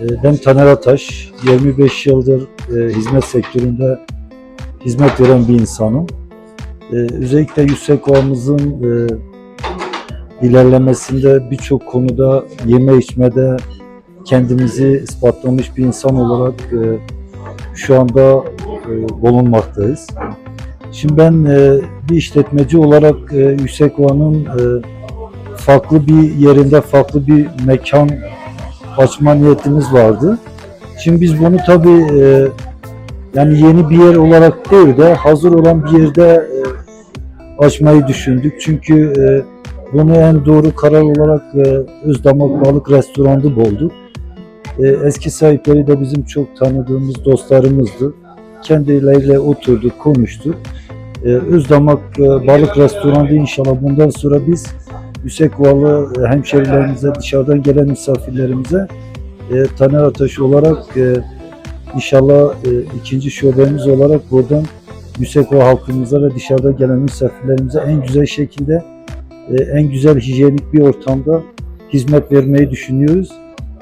E, Ben Taner Ataş, 25 yıldır e, hizmet sektöründe hizmet veren bir insanım. E, Özellikle yüksek ovamızın e, ilerlemesinde birçok konuda yeme içmede kendimizi ispatlamış bir insan olarak e, şu anda bulunmaktayız. Şimdi ben bir işletmeci olarak Yüksekova'nın e, farklı bir yerinde farklı bir mekan açma niyetimiz vardı. Şimdi biz bunu tabii e, yani yeni bir yer olarak değil de hazır olan bir yerde e, açmayı düşündük. Çünkü e, bunu en doğru karar olarak e, Özdamak Balık Restoranı bulduk. E, eski sahipleri de bizim çok tanıdığımız dostlarımızdı. Kendileriyle oturduk, konuştuk. E, Özdamak e, Balık Restoranı inşallah bundan sonra biz Yüksekovalı e, hemşerilerimize, dışarıdan gelen misafirlerimize e, Taner Ataş olarak e, inşallah e, ikinci şubemiz olarak buradan Yüksekova halkımıza ve dışarıda gelen misafirlerimize en güzel şekilde e, en güzel hijyenik bir ortamda hizmet vermeyi düşünüyoruz.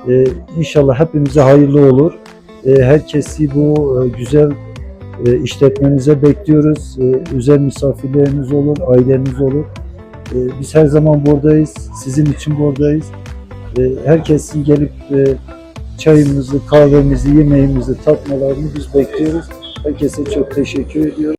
E, inşallah hepimize hayırlı olur. E, herkesi bu e, güzel e, işletmenize bekliyoruz. E, özel misafirleriniz olur, aileniz olur. E, biz her zaman buradayız. Sizin için buradayız. Herkesin gelip e, çayımızı, kahvemizi, yemeğimizi tatmalarını biz bekliyoruz. Herkese çok teşekkür ediyorum.